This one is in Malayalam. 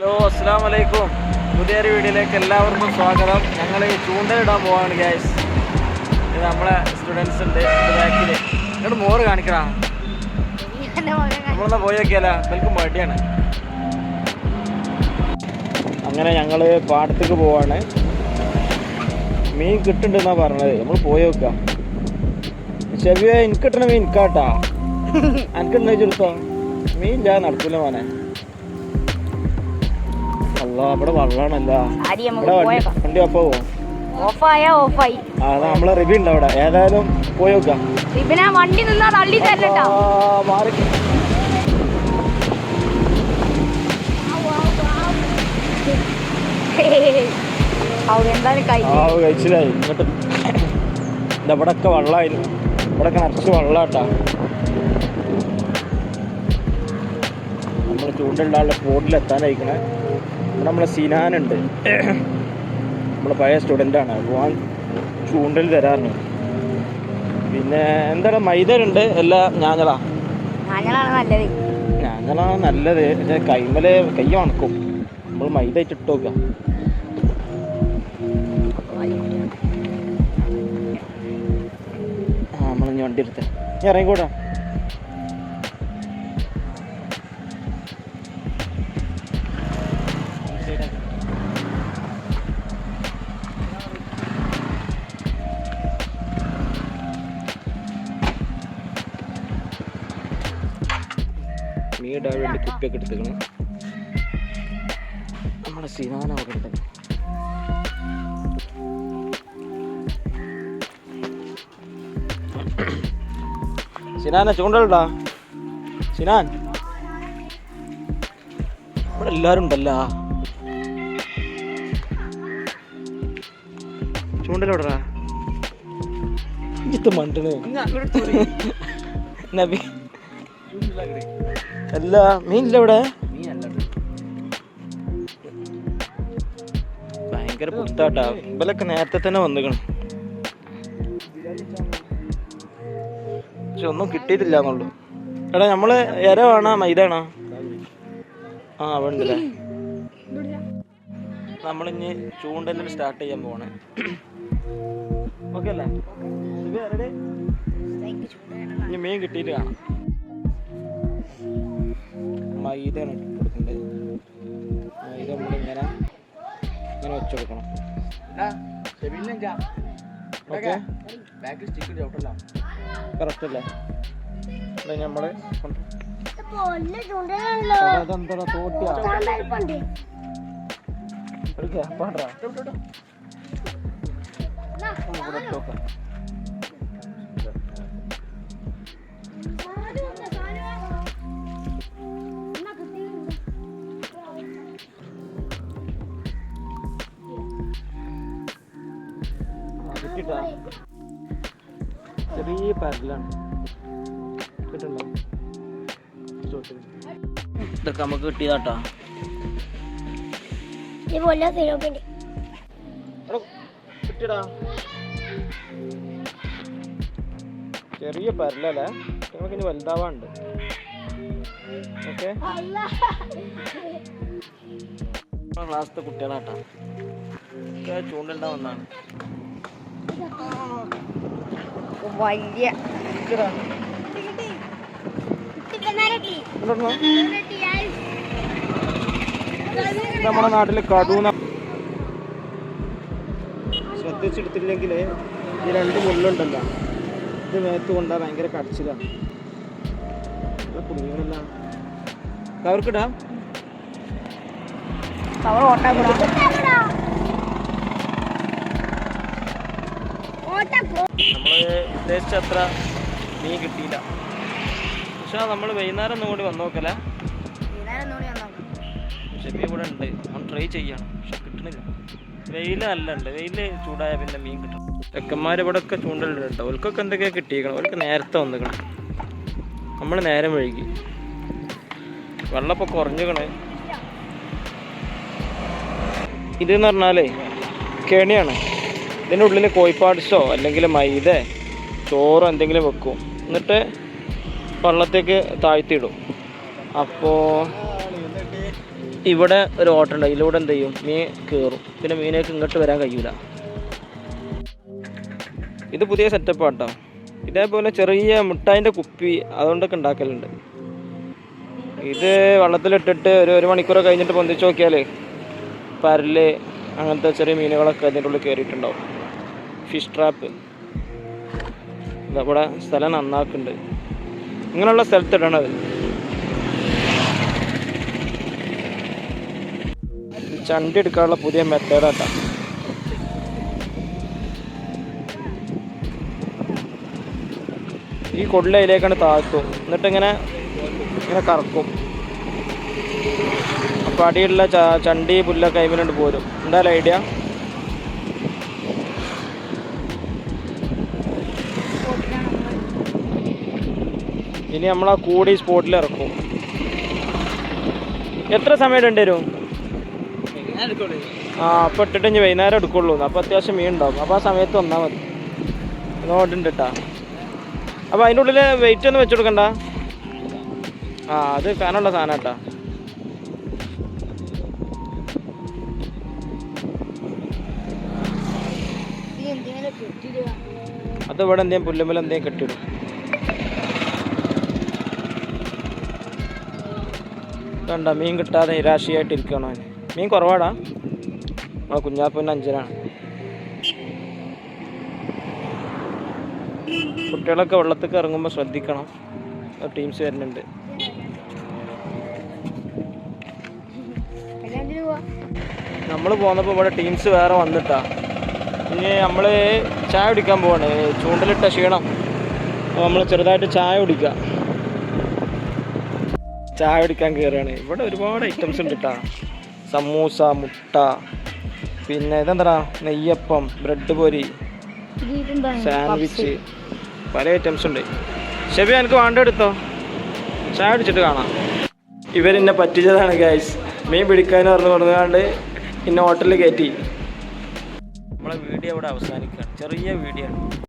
ഹലോ അസ്സാം വലൈക്കും പുതിയൊരു വീഡിയോയിലേക്ക് എല്ലാവർക്കും സ്വാഗതം. ഞങ്ങൾ ചൂണ്ടയിടാൻ പോവാണ് ഗ്യാസ് ഇത് നമ്മളെ സ്റ്റുഡൻസ് ഉണ്ട് ബാക്കിൽ ഇങ്ങോട്ട് മോറ് കാണിക്കടാ. നമ്മളെന്നാ പോയി നോക്കിയാലോ? ഇവർക്ക് മടിയാണ്. അങ്ങനെ ഞങ്ങൾ പാടത്തേക്ക് പോവാണ്. മീൻ കിട്ടുന്നുണ്ടെന്നാ പറഞ്ഞത്. നമ്മൾ പോയി നോക്കാം. ചെവിയ എനിക്ക് കിട്ടണ മീൻ കാട്ടാ എനിക്ക് ചെറുത്തോ മീൻ ഞാൻ നടക്കൂല മോനെ. അല്ല ഇവിടെ വെള്ളാണല്ല. വണ്ടി ഓഫായി ആ നമ്മളെ ഉണ്ട് അവിടെ? ഏതായാലും പോയി നോക്കാം. വണ്ടി നിന്നാ തള്ളി തരട്ടോ ആ, മാറി. കഴിച്ചില്ലായി ഇങ്ങോട്ട്. ഇവിടൊക്കെ വെള്ളമായിരുന്നു ഇവിടൊക്കെ നിറച്ച് വെള്ളാട്ടാ. നമ്മൾ ചൂണ്ടുണ്ടാളുടെ സ്പോട്ടിൽ എത്താനായിക്കണേ ഇവിടെ നമ്മളെ സിനാനുണ്ട് നമ്മളെ പഴയ സ്റ്റുഡന്റാണ് പോകാൻ ചൂണ്ടൽ തരാറുണ്ട്. പിന്നെ എന്താണ് മൈദയുണ്ട്. എല്ലാ ഞാഞ്ഞളാ ഞങ്ങളാണ് നല്ലത്. ഞാഞ്ഞളാണ് നല്ലത്. പക്ഷേ കൈമലെ കൈ ഉണക്കും. നമ്മൾ മൈദ ഇട്ടിട്ട് നോക്കുക. ആ നമ്മൾ ഇനി വണ്ടി എടുത്തേ. ഇറങ്ങിക്കൂടാ. മീടാൻ വേണ്ടി കുപ്പിയൊക്കെ എടുത്തേക്കണം. നമ്മുടെ സിനാന അവിടെ ഉണ്ടല്ലോ സിനാന ചൂണ്ടലുണ്ടാ സിനാൻ. ഇവിടെ എല്ലാവരും ഉണ്ടല്ലോ. ചൂണ്ടലോടാ ഇത് മണ്ടണ് നബി. അല്ല മീനില്ല ഇവിടെ ഭയങ്കര പുത്താട്ടാ ഇമ്പലൊക്കെ നേരത്തെ തന്നെ വന്നിക്കണം. പക്ഷെ ഒന്നും കിട്ടിയിട്ടില്ല എടാ നമ്മൾ ഇര വേണോ? മൈതാണോ ആ വേണ്ടല്ലേ? നമ്മളിഞ്ഞ് ചൂണ്ടലിൽ സ്റ്റാർട്ട് ചെയ്യാൻ പോണേ ഓക്കെ അല്ലേ? ഇനി മീൻ കിട്ടിയിട്ട് കാണാം. മൈദയാണ് ഇട്ട് കൊടുക്കേണ്ടത് മൈദ നമ്മളിങ്ങനെ ഇങ്ങനെ വെച്ച് കൊടുക്കണം ഓക്കെ. കറക്റ്റ് അല്ലേ? ഇതെന്താടാ തോട്ടിയാ. ഒരു ഗ്യാപ്പാണ്ടാ ഇവിടെ ചെറിയ പരലാണ്. കിട്ടുണ്ടോ ചോട്ടിൽ ഇതൊക്കെ നമുക്ക് കിട്ടിയതാട്ടാ. കിട്ടിയടാ. ചെറിയ പരലല്ലേ? നമുക്ക് ഇനി വലുതാവാണ്ട് ഓക്കെ? ക്ലാസ്സിലെ കുട്ടികളാട്ടാ. ചൂണ്ടലിടാൻ വന്നാണ് വലിയ നമ്മുടെ നാട്ടിൽ കടൂന ശ്രദ്ധിച്ചെടുത്തില്ലെങ്കിൽ ഈ രണ്ട് മുള്ളുണ്ടല്ലോ. ഇത് മേത്ത് കൊണ്ടാ ഭയങ്കര കടച്ചിലാണ് കുടുങ്ങിയല്ല അവർക്കിടാം കവർ ഓട്ടാ കൂടാ നമ്മൾ ഉദ്ദേശിച്ച അത്ര മീൻ കിട്ടിയില്ല. പക്ഷെ നമ്മൾ വൈകുന്നേരം ഒന്നും കൂടി വന്നു നോക്കല ഷെബി ഇവിടെ ഉണ്ട്. നമ്മൾ ട്രൈ ചെയ്യണം. പക്ഷെ കിട്ടണില്ല. വെയിൽ നല്ല ഉണ്ട്. വെയിൽ ചൂടായ പിന്നെ മീൻ കിട്ടും. ചെക്കന്മാർ ഇവിടെ ഒക്കെ ചൂണ്ടലുണ്ട് അവർക്കൊക്കെ എന്തൊക്കെയാ കിട്ടിയേക്കണം? അവർക്ക് നേരത്തെ വന്നിക്കണം. നമ്മൾ നേരം വഴുകി വെള്ളമൊക്കെ കുറഞ്ഞുകണ് ഇതെന്ന് പറഞ്ഞാലേ കെണിയാണ്. ഇതിന്റെ ഉള്ളിൽ കോഴിപ്പാട്സോ അല്ലെങ്കിൽ മൈദ ചോറോ എന്തെങ്കിലും വെക്കും. എന്നിട്ട് വെള്ളത്തേക്ക് താഴ്ത്തിയിടും. അപ്പോൾ ഇവിടെ ഒരു ഓട്ടം ഉണ്ട്. ഇതിലൂടെ എന്ത് ചെയ്യും? മീൻ കയറും പിന്നെ മീനേക്ക് ഇങ്ങോട്ട് വരാൻ കഴിയൂല. ഇത് പുതിയ സെറ്റപ്പ് ആട്ടോ. ഇതേപോലെ ചെറിയ മിഠായിന്റെ കുപ്പി അതുകൊണ്ടൊക്കെ ഉണ്ടാക്കലുണ്ട്. ഇത് വെള്ളത്തിലിട്ടിട്ട് ഒരു ഒരു മണിക്കൂർ കഴിഞ്ഞിട്ട് പൊന്തിച്ച് നോക്കിയാൽ പരൽ അങ്ങനത്തെ ചെറിയ മീനുകളൊക്കെ അതിന്റെ ഉള്ളിൽ കയറിയിട്ടുണ്ടാവും ഫിഷ് ട്രാപ്പ്. ഇവിടെ സ്ഥലം നന്നാക്കുന്നുണ്ട്. ഇങ്ങനെയുള്ള സ്ഥലത്ത് ഇടണത് ചണ്ടി എടുക്കാനുള്ള പുതിയ മെത്തേഡാട്ടാ ഈ കൊള്ള അതിലേക്കാണ് താഴ്ത്തും എന്നിട്ട് ഇങ്ങനെ കറക്കും. അപ്പോൾ അടിയുള്ള ചണ്ടി പുല്ലൊക്കെ കൈമിലുണ്ട് പോരും. എന്തായാലും ഐഡിയ ഇനി നമ്മൾ ആ കൂടി സ്പോട്ടിൽ ഇറക്കും. എത്ര സമയം ഇടേണ്ടി വരും? ആ അപ്പം ഇട്ടിട്ട് ഇനി വൈകുന്നേരം എടുക്കുള്ളൂ. അപ്പോൾ അത്യാവശ്യം മീൻ ഉണ്ടാവും. അപ്പോൾ ആ സമയത്ത് വന്നാൽ മതി. നോട്ടുണ്ട് കേട്ടാ അപ്പോൾ അതിന്റെ ഉള്ളിൽ വെയിറ്റ് ഒന്ന് വെച്ചുകൊടുക്കണ്ട ആ അത് കാനുള്ള സാധനം കേട്ടാ അത് ഇവിടെ എന്തെങ്കിലും പുല്ലുമ്പല എന്തെങ്കിലും കെട്ടിടും കണ്ട മീൻ കിട്ടാതെ നിരാശയായിട്ട് ഇരിക്കണോ മീൻ കുറവാടാ. ആ കുഞ്ഞാപ്പൂന്റെ അഞ്ചനാണ്. കുട്ടികളൊക്കെ വെള്ളത്തേക്ക് ഇറങ്ങുമ്പോൾ ശ്രദ്ധിക്കണം. ടീംസ് വരുന്നുണ്ട്. നമ്മൾ പോന്നപ്പോൾ ഇവിടെ ടീംസ് വേറെ വന്നിട്ടാ. ഇനി നമ്മൾ ചായ കുടിക്കാൻ പോവാണ്. ചൂണ്ടലിട്ട ക്ഷീണം. അപ്പോൾ നമ്മൾ ചെറുതായിട്ട് ചായ കുടിക്കുക ചായ കുടിക്കാൻ കയറുകയാണ് ഇവിടെ ഒരുപാട് ഐറ്റംസ് ഉണ്ട് കേട്ടാ സമൂസ മുട്ട പിന്നെ ഇതെന്താ നെയ്യപ്പം ബ്രെഡ് പൊരി സാൻഡ്വിച്ച് പല ഐറ്റംസ് ഉണ്ട്. ഷെബി എനിക്ക് വേണ്ട എടുത്തോ? ചായ അടിച്ചിട്ട് കാണാം. ഇവരെന്നെ പറ്റിച്ചതാണ് ഗൈസ് മീൻ പിടിക്കാൻ പറഞ്ഞു കൊടുക്കാണ്ട് ഇന്നെ ഹോട്ടലിൽ കയറ്റി നമ്മളെ വീഡിയോ ഇവിടെ അവസാനിക്കുകയാണ് ചെറിയ വീഡിയോ ആണ്.